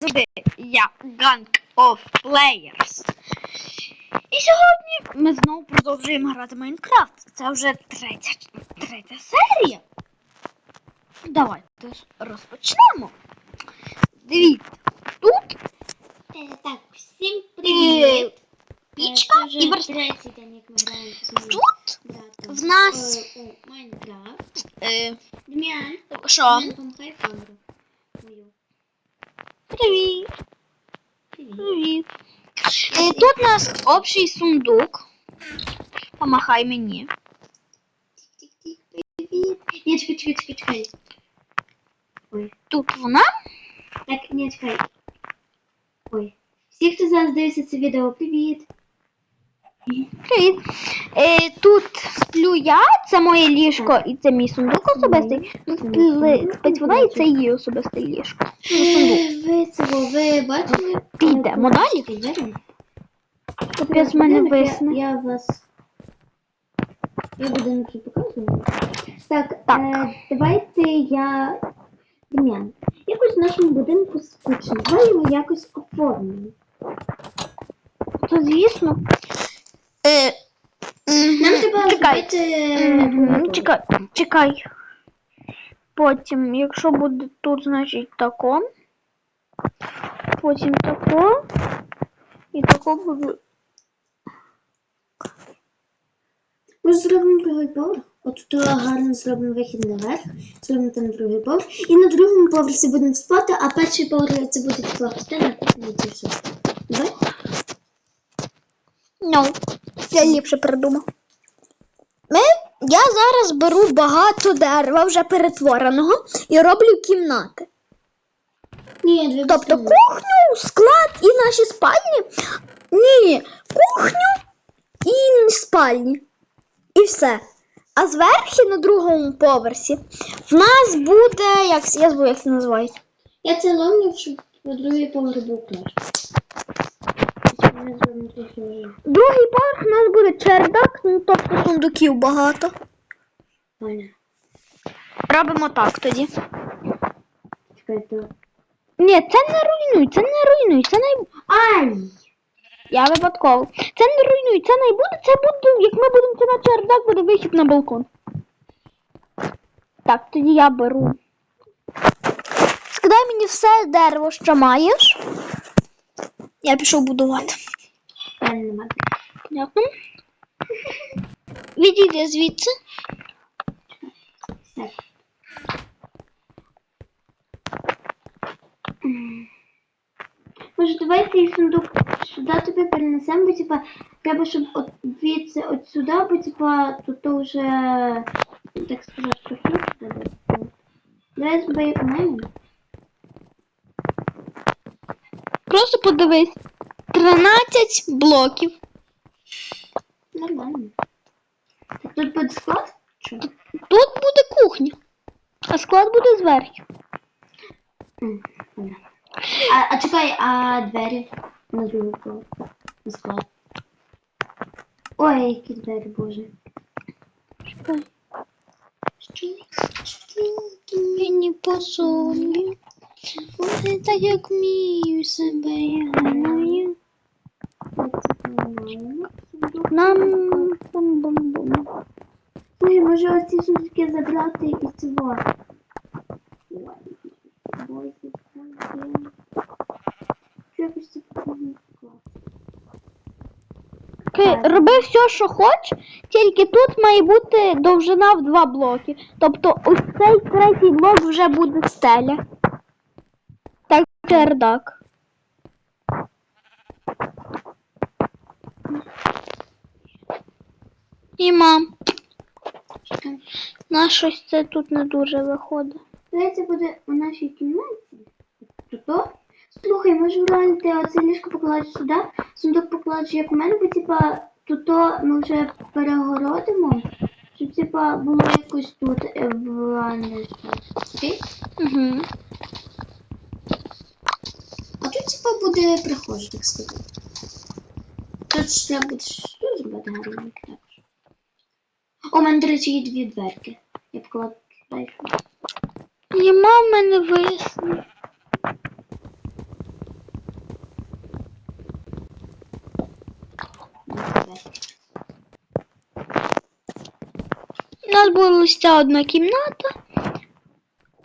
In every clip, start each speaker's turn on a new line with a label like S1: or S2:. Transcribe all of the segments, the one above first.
S1: завжди я Gang of Players. І сьогодні ми знову продовжуємо грати Майнкрафт. Це вже третя, третя серія. Давайте розпочнемо. Дивіться, тут
S2: Е, Так, всім
S1: е,
S2: привіт.
S1: пічка
S2: Е,
S1: і
S2: вже третій день, як ми граємо з
S1: Тут в нас-
S2: Е, Майнкрафт.
S1: Е, що?
S2: Дем'ян, помахай камеру. Мою.
S1: Привіт.
S2: Привіт.
S1: Е, тут у нас общий сундук. Помахай мені.
S2: Привіт. Ні, чекай, чекай, чекай, чекай. Ой.
S1: Тут вона.
S2: Так, ні, чекай. Ой. Всі, хто зараз дивиться це відео, привіт.
S1: Привіт. Е, тут сплю я, це моє ліжко і це мій сундук особистий. Тут спли- спить вона і це її особисте ліжко. Ну.
S2: Е, Ви це, ви бачили?
S1: Підемо
S2: Е,
S1: далі.
S2: Йдемо.
S1: Капець в мене
S2: Будинок, я- Я вас. Я будинок вже показую. Так,
S1: Так.
S2: Е, давайте я. Дем'ян. Якось в нашому будинку скучно. Давай його якось оформимо.
S1: То звісно. Е,
S2: Нам треба
S1: чекай.
S2: зробити.
S1: Мгм,
S2: контур.
S1: Чекай, чекай. Потім, якщо буде тут, значить тако. Потім тако. І тако буде.
S2: Ми зробимо другий поверх. От тут гарно зробимо вихід наверх, зробимо там другий поверх. І на другому поверсі будемо спати, а перший поверх це буде тепла все. Давай?
S1: Ну, я ліпше придумав. Ми, я зараз беру багато дерева вже перетвореного і роблю кімнати.
S2: Ні,
S1: Тобто кухню, склад і наші спальні. Ні, кухню і спальні. І все. А зверху на другому поверсі в нас буде, як я забув, як це називається.
S2: Я це ловлю, щоб по другий поверх був краще. Ми зробимо трохи вже.
S1: Другий поверх у нас буде чердак, ну тобто сундуків багато. Робимо так тоді. Ні, це не руйнуй, це не руйнуй, це не.
S2: Ай!
S1: Я випадково. Це не руйнуй, це не буде, це буде, як ми будемо це на чердак, буде вихід на балкон. Так, тоді я беру. Скидай мені все дерево, що маєш. Я пішов будувати.
S2: Нема.
S1: Дякую. Відійди звідси.
S2: Так. Може, давай цей сундук сюди тобі перенесемо, бо типа треба, щоб от звідси от сюди, бо типа тут то вже так сказати, сюди. Давай мене.
S1: Просто подивись. 13 блоків.
S2: Нормально. Тут буде склад? Що?
S1: Тут буде кухня. А склад буде зверху.
S2: А, а чекай, а двері на другий? На склад. Ой, які двері, боже.
S1: Чекай.
S2: Що? Що?
S1: Мені по собі. Буде так, як вмію себе я. Нам бум-бум-бум.
S2: Ой, може оці сундуки забрати і цього.
S1: Окей, роби все, що хоч, тільки тут має бути довжина в два блоки. Тобто ось цей третій блок вже буде стеля. Так, чердак. І мам, на щось це тут не дуже виходить.
S2: Здається, буде у нашій кімнаті. Тут? Слухай, може вранити оце ліжко покладеш сюди, сундук покладеш як у мене, бо типа тут ми вже перегородимо, щоб типа було якось тут е, в ванні.
S1: Угу.
S2: А тут типа буде прихожа, так сказати. Тут треба буде що зробити гарно у мене, до речі, є дві дверки. Я покладу далі.
S1: Нема в мене вияснення. У нас була лише одна кімната,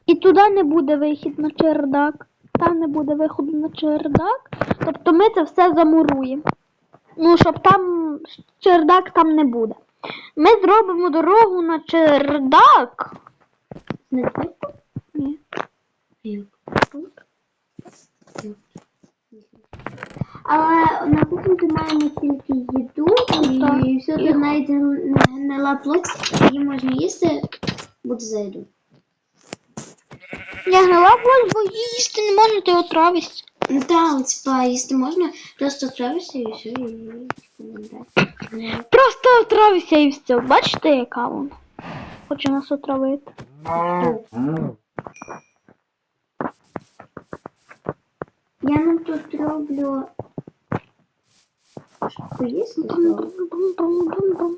S1: і туди не буде вихід на чердак. Там не буде виходу на чердак. Тобто ми це все замуруємо. Ну, щоб там чердак там не буде. Ми зробимо дорогу на чердак.
S2: Не звідки?
S1: Ні.
S2: Але на кухні ми маємо тільки їду і тут навіть не гнила плоть, її можна їсти, буде за їду.
S1: Я гнила боль, бо їсти не можна, ти отравишся.
S2: Ну так, типа, їсти можна, просто отравишся і все, і.
S1: Просто отравишся і все. Бачите, яка вона? Хоче нас отравити.
S2: Я нам тут роблю. То-
S1: Бум-бум-бум-бум-бум.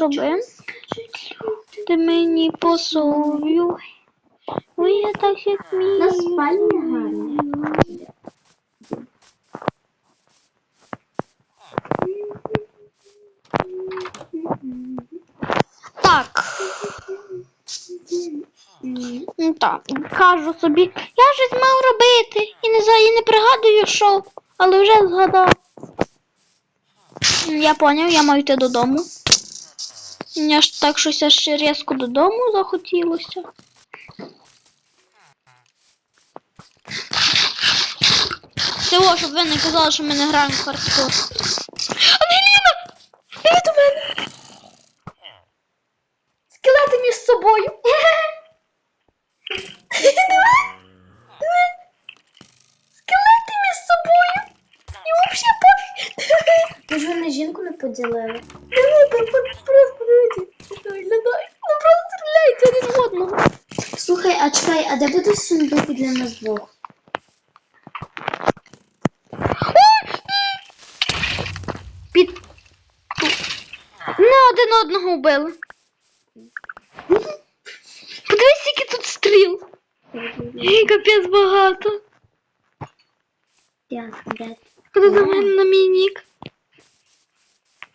S1: Роби. Ти мені посовю. Ой, я так як мій.
S2: На спальня гарна.
S1: Так. Так. Кажу собі, я щось мав робити. І не, і не пригадую, що. Але вже згадав. Я поняв, я маю йти додому. Мені ж так щось ще різко додому захотілося. Всього, щоб ви не казали, що ми не граємо в хардкор. Ангеліна! Іди до мене! Скелети між собою. Диви, диви. Скелети між собою. І взагалі
S2: ж вони жінку не поділили.
S1: Просто дивіться. Ну просто стріляють один в одного.
S2: Слухай, а чекай, а де буде сундук для нас двох?
S1: Під... Не один одного вбили. Подивись, скільки тут стріл. Капець багато.
S2: Я де?
S1: Ходи до мене на мій нік.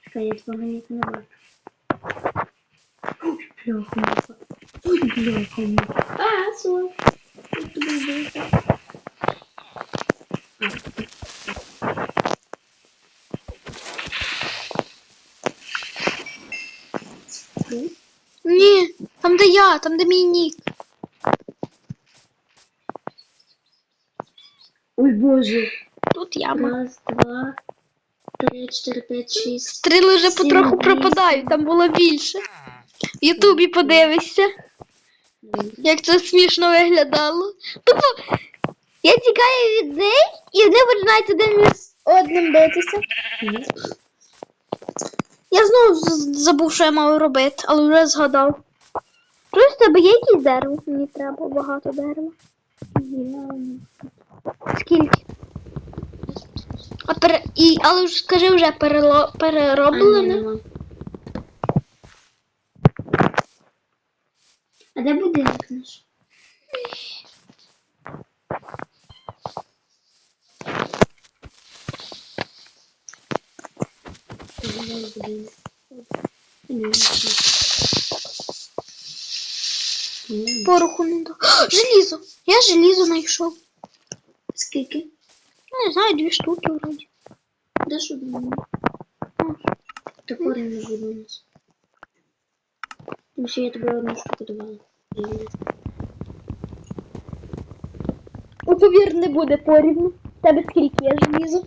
S2: Чекай, я твого ніка не бачу. Бляха-муха. Бляха-муха. А, сок. Як тобі здається? Тут?
S1: Ні, там де я, там де мій нік.
S2: Ой, боже.
S1: Тут яма.
S2: Раз, два, три, чотири, п'ять, шість.
S1: Стріли вже
S2: Сім,
S1: потроху
S2: вісім.
S1: пропадають, там було більше. В Ютубі подивишся, як це смішно виглядало. Тобто, я тікаю від них, і вони починають один з одним битися. Я знову забув, що я мав робити, але вже згадав. Щось в тебе є якісь дерево? Мені треба багато дерева. Скільки? А пере... І, але ж скажи вже перело...
S2: Нема. А де будинок наш?
S1: Пороху не до. Желізо! Я желізо знайшов.
S2: Скільки?
S1: Я не знаю, дві штуки вроді.
S2: Де ж один? Топори не буде у нас. Тому що я тобі одну штуку давала.
S1: У повір не буде порівну. Тебе скільки є желізо?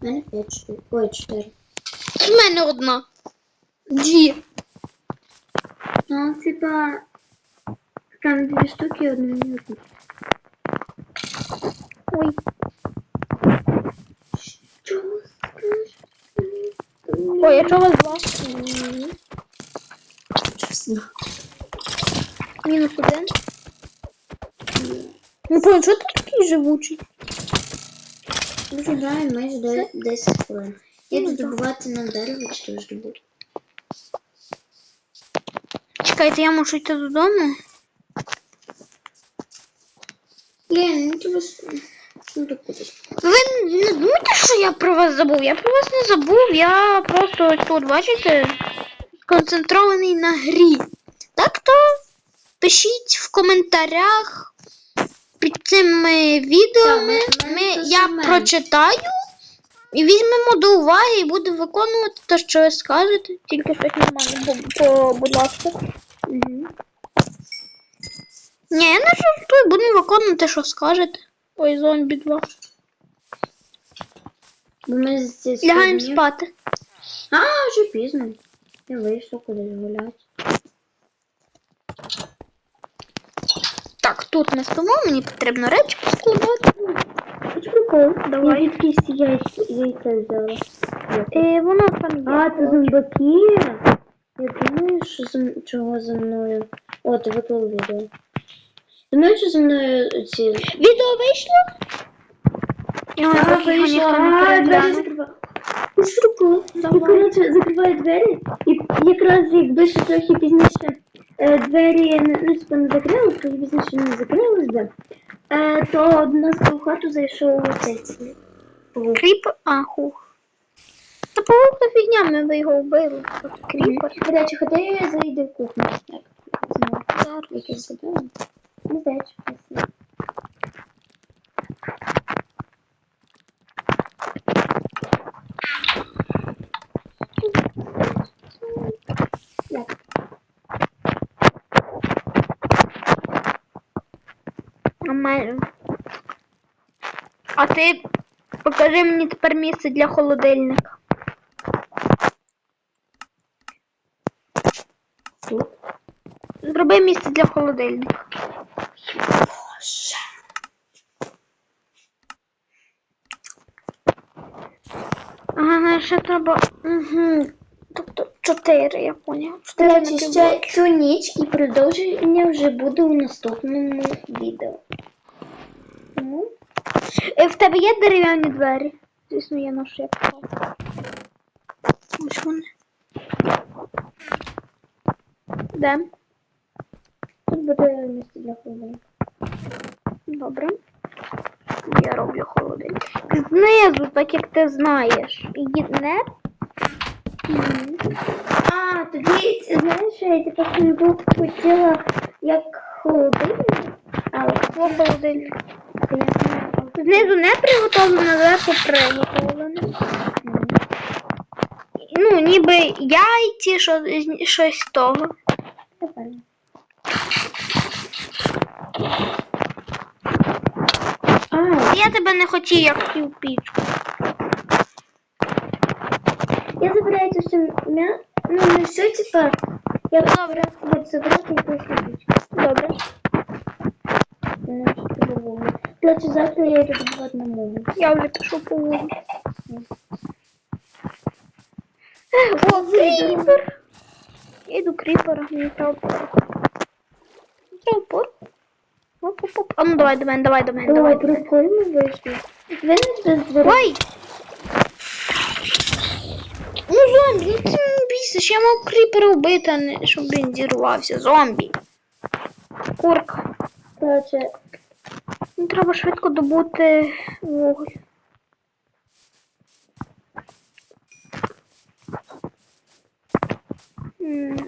S2: У мене п'ять штук. Ой, чотири.
S1: В мене одна. Дві.
S2: Ну, типа, там дві штуки, одну мені.
S1: Ой. Ой, я чого вас два?
S2: Чесно.
S1: Мінус один. Ну, понял, що ти такий живучий?
S2: Ми вже граємо майже де- 10 хвилин. Як здобувати нам дерево, чи то здобути?
S1: Чекайте, я мушу йти додому.
S2: Блін, ну тебе...
S1: Ви не думаєте, що я про вас забув? Я про вас не забув, я просто тут, бачите, концентрований на грі. Так то пишіть в коментарях під цими відео. Ми,
S2: ми-
S1: я прочитаю і візьмемо до уваги і будемо виконувати те, що ви скажете. Тільки щось нормально, по- будь ласка.
S2: Угу.
S1: Ні, я не жартую, будемо виконувати, що скажете. Ой, зомбі 2.
S2: Бо ми з ці
S1: Лягаємо
S2: сьогодні-
S1: спати.
S2: А, вже пізно. Я вийшла кудись гуляти.
S1: Так, тут не спимо, мені потрібно речі поскладати.
S2: Хоч прикол.
S1: Давай.
S2: Я відкись яйця, взяла.
S1: І воно там є.
S2: А, це зомбаки. Я думаю, що за... чого за мною. О, ти виклав відео. Думаю, що за мною ці.
S1: Відео вийшло? Поки його
S2: А, двері закриваю. Хоч. І, коротше, закриваю двері, і якраз якби ще трохи пізніше е, двері не, ну, типу, не закрили, трохи пізніше не закрились би, е, то до нас в хату зайшов цей.
S1: Кріп, а, хух. Та павук то фігня, ми би його вбили. Кріпер.
S2: До речі, ходи зайди в кухню. Так, знову.
S1: Зараз.
S2: Не знаю, красиво.
S1: Нормально. А ти покажи мені тепер місце для холодильника. Зроби місце для холодильника. Ага, ще треба. Угу. Тобто чотири, я поняла.
S2: До
S1: Чотири
S2: ще цю ніч і продовження вже буде у наступному відео. Ну,
S1: Е, В тебе є дерев'яні двері? Звісно, є наш як сказав. Ось вони. Де?
S2: тут буде місце для холодильника.
S1: Добре. Я роблю холодильник. Знизу, так як ти знаєш. І не
S2: А, тоді, знаєш, я типу сундук хотіла як холодильник, але
S1: холодильник. Знизу не приготовлено, зверху приготовлено. Ну, ніби яйці, що, щось того.
S2: Тепер.
S1: Я тебе не хотів, як хотів пічку.
S2: я забираю це все м'я... Ну, не все, типа, я добре буду забирати і.
S1: Добре.
S2: Що це було. Короче, завтра я йду добувати на мову.
S1: Я вже пішов по вулиці. О, кріпер! Я йду кріпера, мені треба порох. Треба оп. А ну давай до мене, давай до мене, давай
S2: Давай,
S1: до мене.
S2: прикольно вийшло. Ви без дверей.
S1: Ой! Ну зомбі, ну ти не бійся, я мав кріпера вбити, а не щоб він зірвався. Зомбі. Курка.
S2: Короче,
S1: Ну, треба швидко добути вуголь. М,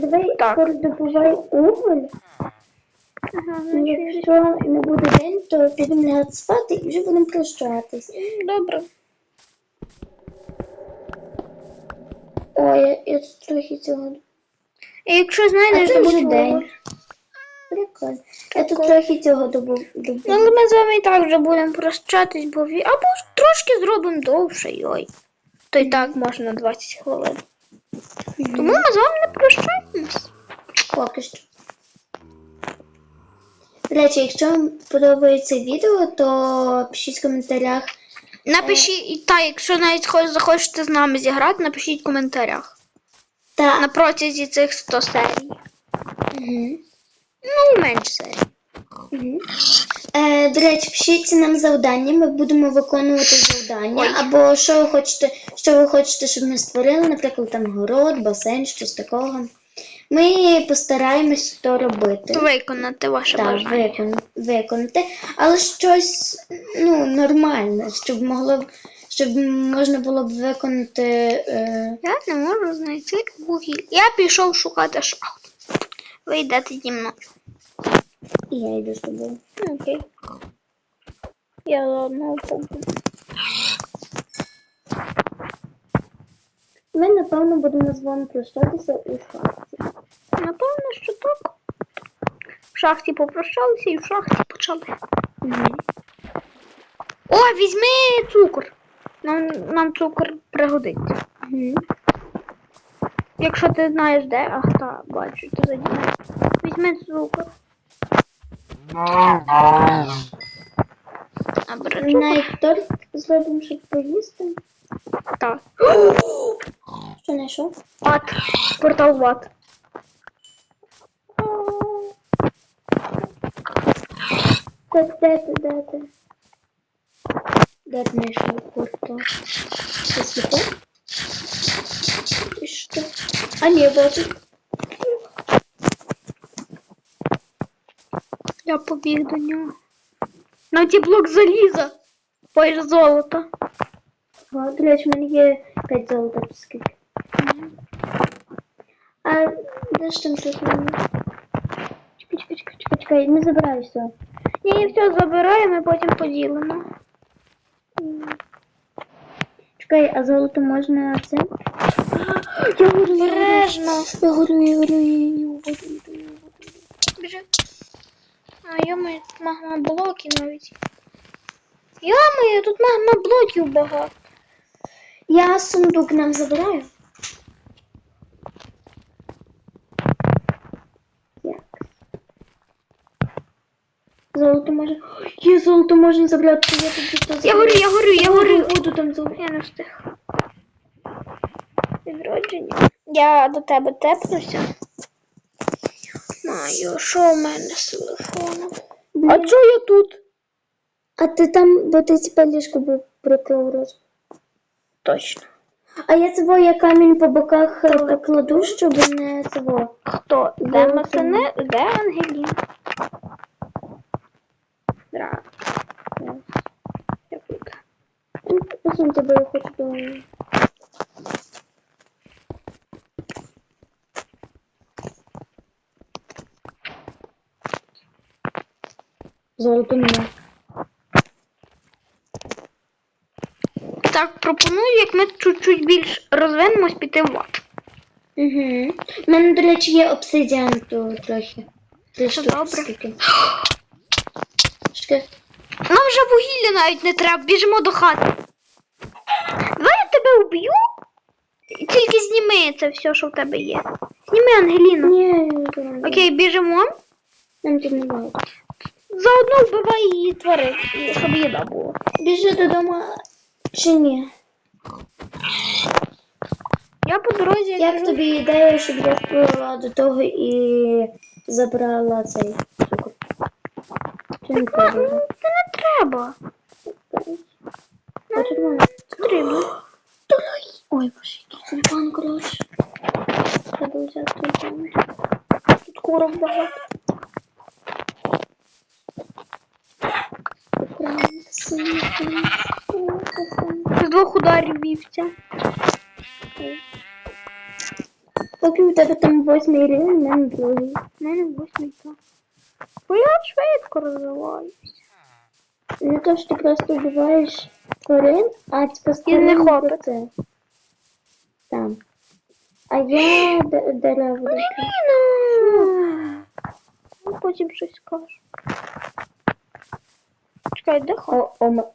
S2: давай
S1: Так.
S2: скоро добувай уголь.
S1: Ага,
S2: Якщо не буде день, то підемо лягати спати і вже будемо прощатись.
S1: Добре.
S2: Ой, я, я тут трохи цього.
S1: І якщо знайдеш,
S2: вже
S1: добудь
S2: день. Прикольно. Я тут трохи цього добув.
S1: Ну, але ми з вами і так вже будемо прощатись, бо ві- або ж трошки зробимо довше, йой. То і так можна 20 хвилин. Тому ми з вами не прощаємось.
S2: Поки що. До речі, якщо вам подобається відео, то пишіть в коментарях.
S1: Напишіть, і та, якщо навіть хоч захочете з нами зіграти, напишіть в коментарях.
S2: Та,
S1: На протязі цих 100 серій.
S2: Угу.
S1: Ну, менше серій.
S2: Угу. Е, до речі, пишіть нам завдання, ми будемо виконувати завдання.
S1: Ой.
S2: Або що ви хочете, що ви хочете, щоб ми створили, наприклад, там город, басейн, щось такого. Ми постараємось то робити.
S1: Виконати ваше
S2: Так,
S1: бажання.
S2: викон, виконати, але щось ну, нормальне, щоб могло щоб можна було б виконати. Е,
S1: Я не можу знайти вугілля. Я пішов шукати шахту. Ви йдете зі мною.
S2: я йду з тобою.
S1: Окей. Я заодно побуду.
S2: Ми, напевно, будемо з вами прощатися у шахті.
S1: Напевно, що так. В шахті попрощалися і в шахті почали. О, візьми цукор. Нам, нам цукор пригодиться.
S2: Угу.
S1: Якщо ти знаєш де, ах та, бачу, ти заді. Візьми цукор.
S2: Навіть торт зробимо, щоб поїсти.
S1: Так.
S2: Що знайшов?
S1: Ад. Портал в ад.
S2: Так, де ти, де ти? Де ти знайшов курту? Ти сліпо? І що? А ні, бачу.
S1: Я побіг до нього. На ті блок заліза. Поїж золото.
S2: О, до речі, в мене є 5 золота чи скільки. А де ж там щось в мене? Чекай, Чекай, не забирай все.
S1: Ні, все забираємо і потім поділимо.
S2: Чекай, а золото можна це? Я говорю, я говорю.
S1: Бережно.
S2: Я говорю, я говорю, я говорю.
S1: Біжи. А йоми, тут магма блоків навіть. Йоми, тут магма блоків багато.
S2: Я сундук нам забираю. Золото може. Є золото можна забрати. Я тобі то
S1: Я горю, я горю, я горю.
S2: Буду там золото.
S1: Я не встиг. Відродження. Я до тебе тепнуся. Маю, що в мене з телефоном? А чого я тут?
S2: А ти там, бо ти типа ліжко прикрив роз.
S1: Точно.
S2: А я твоє камінь по боках е, покладу, щоб не цього.
S1: Хто? Де. Масине? Де Ангеліна? Дра. Дякую.
S2: Посунь тебе, я хочу до. Золото мене.
S1: Так, пропоную, як ми чуть-чуть більш розвинемось, піти в ад.
S2: Угу. У мене, до речі, є обсидіан трохи. Три штуки
S1: добре.
S2: скільки.
S1: Нам вже вугілля навіть не треба, біжимо до хати. Давай я тебе уб'ю. Тільки зніми це все, що в тебе є. Зніми, Ангеліну.
S2: Ні, не
S1: Окей, біжимо.
S2: Нам тут не буває.
S1: Заодно вбивай її твари, щоб їда була.
S2: Біжи додому чи ні?
S1: Я по дорозі
S2: Як
S1: біжу.
S2: тобі ідея, щоб я впливала до того і забрала цей цукор? Чи не треба?
S1: ну, Це не треба.
S2: Червоно? Ой, боже, який тюльпан, коротше. Треба взяти тюльпан.
S1: Тут курок багато. З двох ударів вівця.
S2: Поки у тебе там восьмий рівень, у мене другий.
S1: У мене восьмий так. Бо я швидко розвиваюся.
S2: Не то, що ти просто вбиваєш тварин, а
S1: не
S2: тварин Там. А я дерева. роблю.
S1: Ну, Потім щось скажу. Чекай, де хо?
S2: О, о,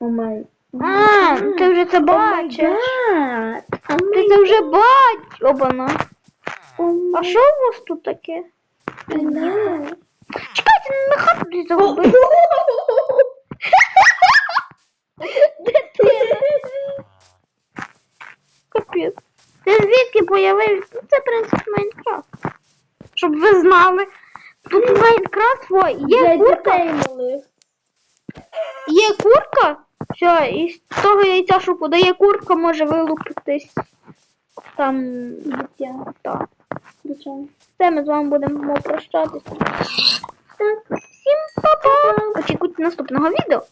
S2: о май.
S1: А, ти вже це бачиш. Ти це вже бачиш. Обана. А що у вас тут таке?
S2: гад.
S1: Чекайте, хату десь. Дитина. Капець. Ти звідки появився? Це принцип Майнкрафт. Щоб ви знали. Тут Майнкрафт свой. Є курка. Є курка. Все, і з того яйця, що подає курка, може вилупитись там
S2: Дитя.
S1: так. Все, ми з вами будемо прощатися. Всім па-па! Очікуйте наступного відео.